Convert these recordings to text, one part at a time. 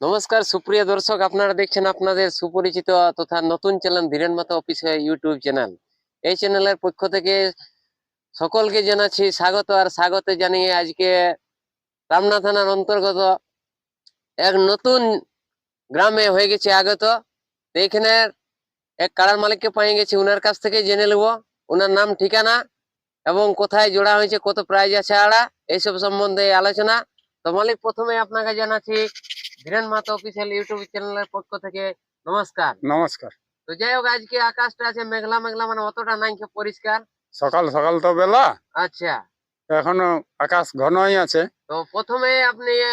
নমস্কার, সুপ্রিয় দর্শক, আপনারা দেখছেন আপনাদের সুপরিচিত তথা নতুন চ্যানেল ধীরেন মাতা অফিসিয়াল ইউটিউব চ্যানেল। এই চ্যানেলের পক্ষ থেকে সকলকে জানাচ্ছি স্বাগত আর স্বাগত জানিয়ে আজকে রামনা থানার অন্তর্গত এক নতুন গ্রামে হয়ে গেছে আগত। তো এখানে এক কাড়ার মালিককে পেয়ে গেছি ওনার কাছ থেকে জেনে নেব। ওনার নাম, ঠিকানা এবং কোথায় জোড়া হয়েছে, কত প্রাইজ আছে, আড়া, এইসব সম্বন্ধে আলোচনা। তো মালিক প্রথমে আপনাকে জানাচ্ছি ধীরেন মাতা অফিসিয়াল ইউটিউব চ্যানেলের পক্ষ থেকে নমস্কার। নমস্কার। তো যাই হোক আজকে আকাশটা আছে মেঘলা মেঘলা মানে অতটা নাই পরিষ্কার। সকাল সকাল তো বেলা। আচ্ছা। এখনও আকাশ ঘনই আছে। তো প্রথমে আপনি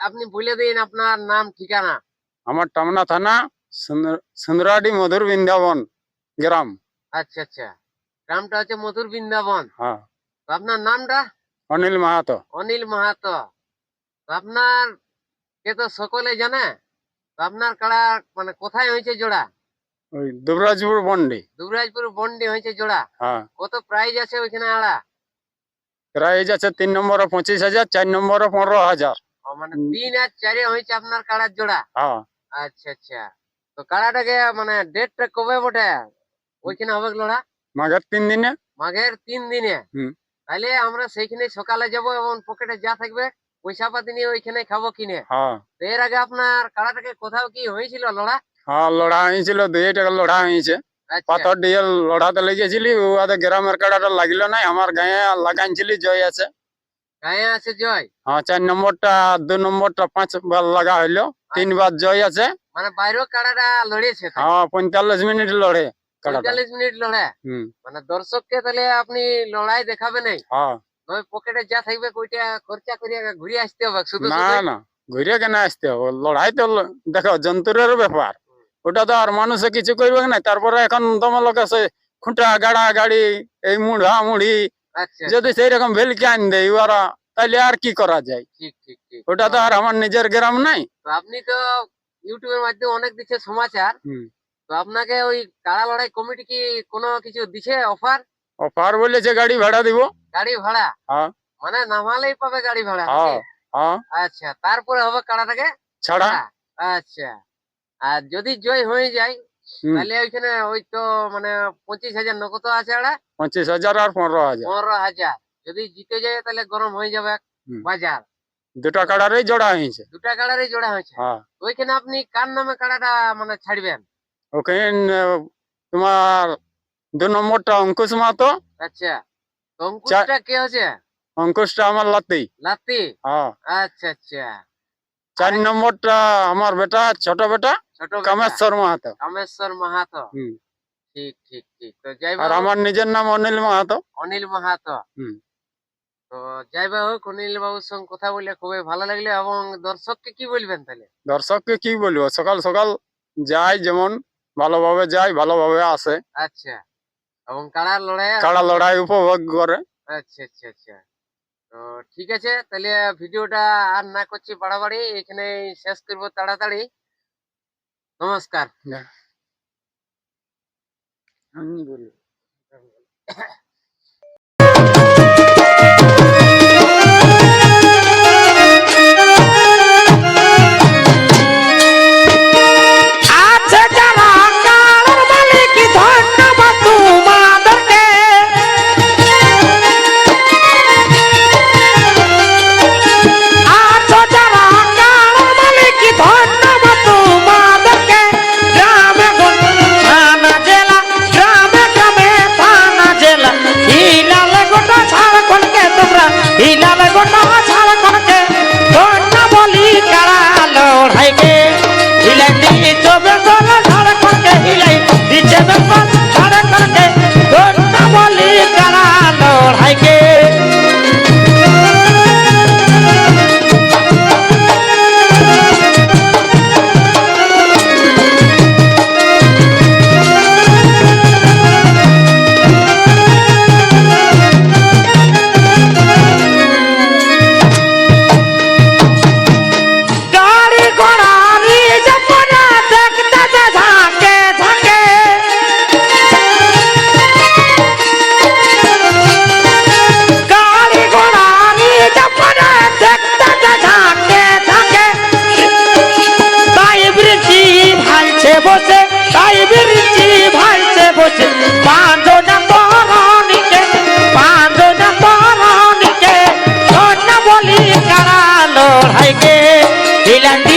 আপনি বলে দিন আপনার নাম ঠিকানা। আমার টামনা থানা সুন্দর- সুন্দরাডি মধুর বৃন্দাবন গ্রাম। আচ্ছা আচ্ছা। গ্রামটা হচ্ছে মধুর বৃন্দাবন। হ্যাঁ। আপনার নামটা? অনিল মাহাতো। অনিল মাহাতো। আপনার কে তো সকলে জানে আপনার কাড়া মানে কোথায় হয়েছে জোড়া? ওই দুবরাজপুর বন্ডি। দুবরাজপুর বন্ডি হয়েছে জোড়া? হ্যাঁ। কত প্রাইজ আছে ওইখানে আড়া? প্রাইজ আছে তিন নম্বরে পঁচিশ হাজার চার নম্বরে পনেরো হাজার। মানে। তিন আর চারে হয়েছে আপনার কাড়ার জোড়া? হ্যাঁ। আচ্ছা আচ্ছা। তো কাড়াটাকে মানে ডেটটা কবে বটে? ওইখানে হবে লড়া? মাঘের তিন দিনে। মাঘের তিন দিনে। হুম। তাহলে আমরা সেইখানে সকালে যাব এবং পকেটে যা থাকবে পয়সা পাতি নিয়ে ওইখানে খাব কিনে। হ্যাঁ। এর আগে আপনার কাড়াটাকে কোথাও কি হয়েছিল লড়া? হ্যাঁ লড়া হয়েছিল দুই টাকা লড়া হয়েছে। আচ্ছা। পাথর দিয়ে লড়াতে লেগেছিলি ও আদে গ্রামের কাড়াটা লাগল নাই আমার গায়ে লাগাইছিলি জয় আছে। গায়ে আছে জয়? হ্যাঁ চার নম্বরটা দু নম্বরটা পাঁচ বার লাগা হইল তিনবার জয় আছে। মানে বাইরেও কাড়াটা লড়েছে তাই? হ্যাঁ পঁয়তাল্লিশ মিনিট লড়ে পঁয়তাল্লিশ মিনিট লড়ে? মানে দর্শককে তাহলে আপনি লড়াই দেখাবে নাই? হ্যাঁ। ওই পকেটে যা থাকবে ওইটা খরচা করিয়া ঘুরে আসতে হবে শুধু না না ঘুরে কেন আসতে হবে? লড়াই তো দেখো জন্তুরের ব্যাপার। ওটা তো আর মানুষে কিছু করবে না তারপরে এখন তোমার লোক আছে খুঁটা গাড়া গাড়ি এই মুড়া মুড়ি আচ্ছা। যদি সেই রকম ভেলকে আন দেয় ওরা তাহলে আর কি করা যায়? ঠিক ঠিক ঠিক। ওটা তো আর আমার নিজের গ্রাম নাই। তো আপনি তো ইউটিউবের মাধ্যমে অনেক দিচ্ছে সমাচার। তো আপনাকে ওই কাড়া লড়াই কমিটি কি কোনো কিছু দিছে অফার? অফার বলেছে গাড়ি ভাড়া দিব। গাড়ি ভাড়া। হ্যাঁ। মানে নামালেই পাবে গাড়ি ভাড়া হ্যাঁ হ্যাঁ। আচ্ছা তারপরে হবে কাড়াটাকে ছাড়া। ছাড়া। আচ্ছা। আর যদি জয় হয়ে যায় তাহলে ওইখানে ওই তো মানে পঁচিশ হাজার নগদ আছে আড়া। পঁচিশ হাজার আর পনেরো হাজার। পনেরো হাজার। যদি জিতে যায় তাহলে গরম হয়ে যাবে বাজার। দুটা কাড়ারই জোড়া হয়েছে। দুটা কাড়ারই জোড়া হয়েছে। হ্যাঁ। ওইখানে আপনি কার নামে কাড়াটা মানে ছাড়বেন? ওখানে তোমার দু নম্বরটা অঙ্কুশ মাহাতো। আচ্ছা। অঙ্কুশটা কে হচ্ছে? অঙ্কুশটা আমার লাতি। লাতি? হ্যাঁ। আচ্ছা আচ্ছা। চার নম্বরটা আমার বেটা ছোট বেটা কামেশ্বর মাহাতো। কামেশ্বর মাহাতো। ঠিক ঠিক ঠিক। তো যাই আর আমার নিজের নাম অনিল মাহাতো। অনিল মাহাতো। তো যাই হোক অনিল বাবুর সঙ্গে কথা বলে খুবই ভালো লাগল এবং দর্শককে কি বলবেন তাহলে? দর্শককে কি বলব? সকাল সকাল যায় যেমন ভালোভাবে যায় ভালোভাবে আসে। আচ্ছা। এবং কাড়ার লড়াই কাড়া লড়াই উপভোগ করে আচ্ছা আচ্ছা আচ্ছা। তো ঠিক আছে তাহলে ভিডিওটা আর না করছি বাড়াবাড়ি এখানে শেষ করব তাড়াতাড়ি। নমস্কার। আমি বলি।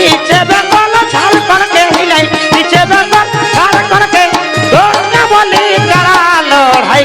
নিচে বেঙ্গল ছাল করকে হিলাই। নিচে বেঙ্গল ছাল করকে। দৌড় বলি কারা লড়াই